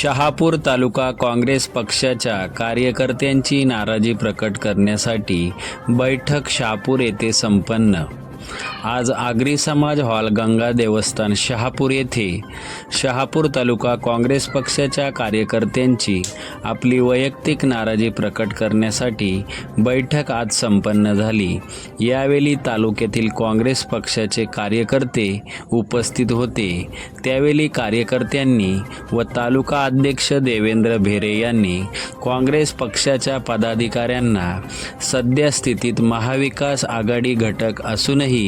शहापूर तालुका काँग्रेस पक्षाच्या कार्यकर्त्यांची नाराजी प्रकट करण्यासाठी बैठक शहापूर येथे संपन्न. आज आगरी समाज हॉल गंगा देवस्थान शहापूर येथे. शहापूर तालुका काँग्रेस पक्षाच्या कार्यकर्त्यांची आपली वैयक्तिक नाराजी प्रकट करण्यासाठी बैठक आज संपन्न झाली. यावेळी तालुक्यातील काँग्रेस पक्षाचे कार्यकर्ते उपस्थित होते. त्यावेळी कार्यकर्त्यांनी व तालुका अध्यक्ष देवेंद्र भेरे यांनी काँग्रेस पक्षाच्या पदाधिकाऱ्यांना सद्यस्थितीत महाविकास आघाडी घटक असूनही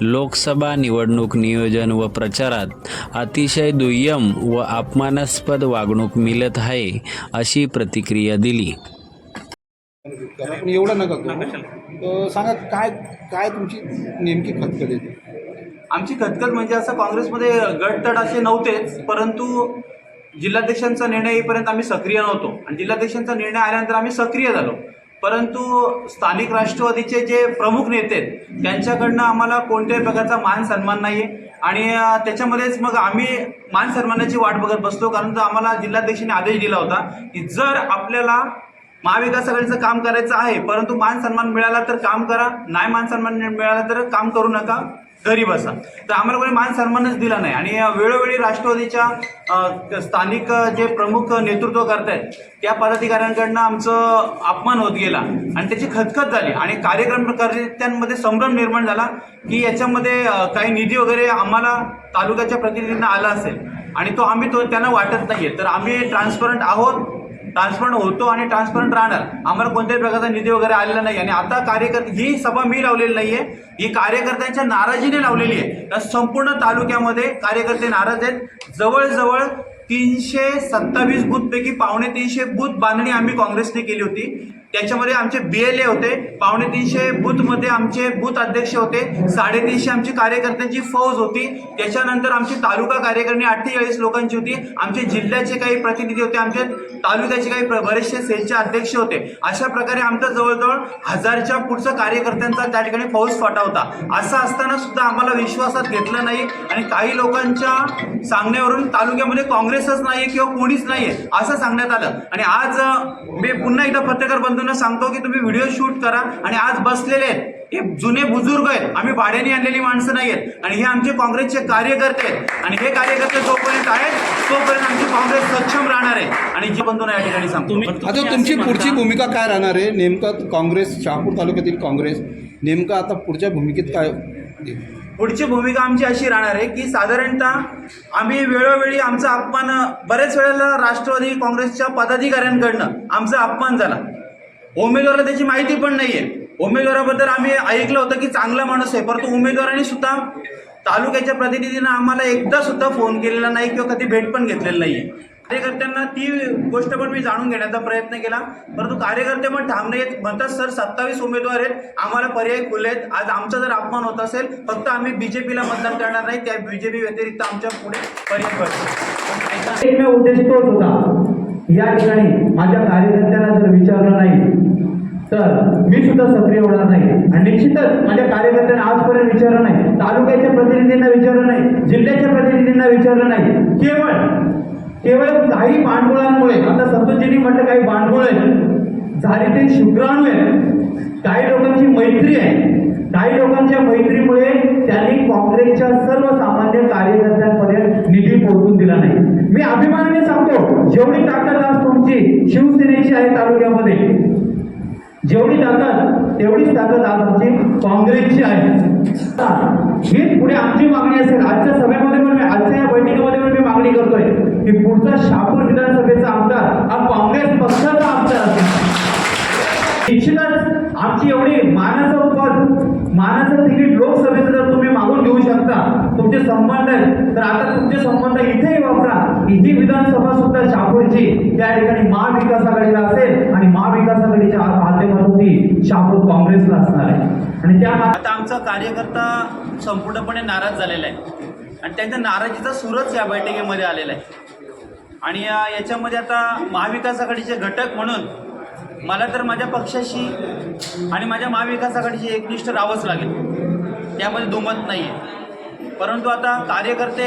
लोकसभा निवडणूक नियोजन व प्रचारात अतिशय दुय्यम व अपमानास्पद वागणूक मिळत आहे अशी प्रतिक्रिया दिली. पण एवढं नका करू. सांगा काय काय तुमची नेमकी खतखत येते आमची खतखत म्हणजे असं काँग्रेसमध्ये गटतट असे नव्हतेच परंतु जिल्हाध्यक्षांचा निर्णय येईपर्यंत आम्ही सक्रिय नव्हतो. आणि जिल्हाध्यक्षांचा निर्णय आल्यानंतर आम्ही सक्रिय झालो. परंतु स्थानिक राष्ट्रवादीचे जे प्रमुख नेते आहेत त्यांच्याकडनं आम्हाला कोणत्याही प्रकारचा मान सन्मान नाही आहे आणि त्याच्यामध्येच मग आम्ही मान सन्मानाची वाट बघत बसतो कारण तर आम्हाला जिल्हाध्यक्षांनी आदेश दिला होता की जर आपल्याला महाविकास आघाडीचं काम करायचं आहे परंतु मान सन्मान मिळाला तर काम करा नाही मान सन्मान मिळाला तर काम करू नका. घरी बसा तर आम्हाला कोणी मान सन्मानच दिला नाही. आणि वेळोवेळी राष्ट्रवादीच्या स्थानिक जे प्रमुख नेतृत्व करतायत त्या पदाधिकाऱ्यांकडनं आमचं अपमान होत गेला. आणि त्याची खतखत झाली. आणि कार्यक्रमकर्त्यांमध्ये संभ्रम निर्माण झाला की याच्यामध्ये काही निधी वगैरे आम्हाला तालुक्याच्या प्रतिनिधींना आला असेल. आणि तो आम्ही तो त्यांना वाटत नाही आहे तर आम्ही ट्रान्सपरंट आहोत. ट्रान्सपरंट होतो आणि ट्रान्सपरंट राहणार. आम्हाला कोणत्याही प्रकारचा निधी वगैरे आलेला नाही. आणि आता कार्यकर्ते ही सभा मी लावलेली नाही आहे ही कार्यकर्त्यांच्या नाराजीने लावलेली आहे. तर संपूर्ण तालुक्यामध्ये कार्यकर्ते नाराज आहेत. जवळजवळ तीनशे सत्तावीस बूथपैकी पावणे तीनशे बूथ बांधणी आम्ही काँग्रेसने केली होती. त्याच्यामध्ये आमचे बी एल ए होते पावणे तीनशे बूथमध्ये आमचे बूथ अध्यक्ष होते साडेतीनशे आमची कार्यकर्त्यांची फौज होती त्याच्यानंतर आमची तालुका कार्यकारिणी अठ्ठेचाळीस लोकांची होती आमचे जिल्ह्याचे काही प्रतिनिधी होते आमचे तालुक्याचे काही बरेचसे सेलचे अध्यक्ष होते. अशा प्रकारे आमचं जवळजवळ हजारच्या पुढचं कार्यकर्त्यांचा त्या ठिकाणी फौज फाटा होता असं असताना सुद्धा आम्हाला विश्वासात घेतलं नाही आणि काही लोकांच्या सांगण्यावरून तालुक्यामध्ये काँग्रेसच नाही किंवा कोणीच नाही असं सांगण्यात आलं. आणि आज मी पुन्हा एकदा पत्रकार बंधूंना सांगतो की तुम्ही व्हिडिओ शूट करा. आणि आज बसलेले आहेत. हे जुने बुजुर्ग आहेत. आम्ही भाड्याने आणलेली माणसं नाही आहेत. आणि हे आमचे काँग्रेसचे कार्यकर्ते आहेत. आणि हे कार्यकर्ते जोपर्यंत आहेत तोपर्यंत आमची काँग्रेस सक्षम राहणार आहे. आणि जी बंधूंना या ठिकाणी सांगतो. आता तुमची पुढची भूमिका काय राहणार आहे? नेमकं काँग्रेस शहापूर तालुक्यातील काँग्रेस नेमकं आता पुढच्या भूमिकेत काय? पुढची भूमिका आमची अशी राहणार आहे की साधारणतः आम्ही वेळोवेळी आमचा अपमान बऱ्याच वेळेला राष्ट्रवादी काँग्रेसच्या पदाधिकाऱ्यांकडनं आमचा अपमान झाला. उमेदवाराला त्याची माहिती पण नाहीये. उमेदवाराबद्दल आम्ही ऐकलं होतं की चांगला माणूस आहे परंतु उमेदवारांनी सुद्धा तालुक्याच्या प्रतिनिधींना आम्हाला एकदा सुद्धा फोन केलेला नाही किंवा कधी भेट पण घेतलेली नाहीये. कार्यकर्त्यांना ती गोष्ट पण मी जाणून घेण्याचा प्रयत्न केला. परंतु कार्यकर्ते पण थांबणे येत म्हणतात सर सत्तावीस उमेदवार आहेत. आम्हाला पर्याय खुले आहेत. आज आमचा जर अपमान होत असेल फक्त आम्ही बीजेपीला मतदान करणार नाही. त्या बीजेपी व्यतिरिक्त आमच्या पुढे पर्याय करतो उद्देश तोच होता. या ठिकाणी माझ्या कार्यकर्त्यांना जर विचारलं नाही तर मी सुद्धा सक्रिय होणार नाही. आणि निश्चितच माझ्या कार्यकर्त्यांना आजपर्यंत विचारलं नाही तालुक्याच्या प्रतिनिधींना विचारलं नाही जिल्ह्याच्या प्रतिनिधींना विचारलं नाही. केवळ केवळ काही भांडवळांमुळे आता संतोषजींनी म्हटलं काही भांडवळ आहे झाले ते शुक्राणू आहे. काही लोकांची मैत्री आहे. काही लोकांच्या मैत्रीमुळे त्यांनी काँग्रेसच्या सर्वसामान्य कार्यकर्त्यांना निधी पोहोचून दिला नाही. मी अभिमानाने सांगतो जेवढी ताकद आज तुमची शिवसेनेची आहे तालुक्यामध्ये जेवढी ताकद तेवढीच ताकद आज आमची काँग्रेसची आहे. हीच पुढे आमची मागणी असेल. आजच्या सभेमध्ये पण मी आजच्या या बैठकीमध्ये पण मी मागणी करतोय की पुढचा शहापूर विधानसभेचा आमदार हा काँग्रेस पक्षाचा आमदार असेल. निश्चितच आमची एवढी मानाचं पद मानाचं तिकीट लोकसभेचं जर तुम्ही मागून घेऊ शकता तुमचे संबंध आहेत तर आता तुमचे संबंध इथेही वापरा. ही विधानसभा सुद्धा शापूरची त्या ठिकाणी महाविकास आघाडीला असेल आणि महाविकास आघाडीच्या माध्यमातून शापूर काँग्रेसला असणार आहे. आणि त्या आता आमचा कार्यकर्ता संपूर्णपणे नाराज झालेला आहे. आणि त्यांच्या नाराजीचा सूरच या बैठकीमध्ये आलेला आहे. आणि याच्यामध्ये आता महाविकास आघाडीचे घटक म्हणून मला तर माझ्या पक्षाशी आणि माझ्या महाविकास आघाडीशी एकनिष्ठ राहावंच लागेल. त्यामध्ये दुमत नाही आहे परंतु आता कार्यकर्ते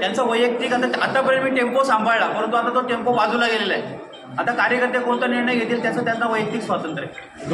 त्यांचं वैयक्तिक आता आतापर्यंत मी टेम्पो सांभाळला परंतु आता तो टेम्पो बाजूला गेलेला आहे. आता कार्यकर्ते कोणता निर्णय घेतील त्याचं त्यांना वैयक्तिक स्वातंत्र्य आहे.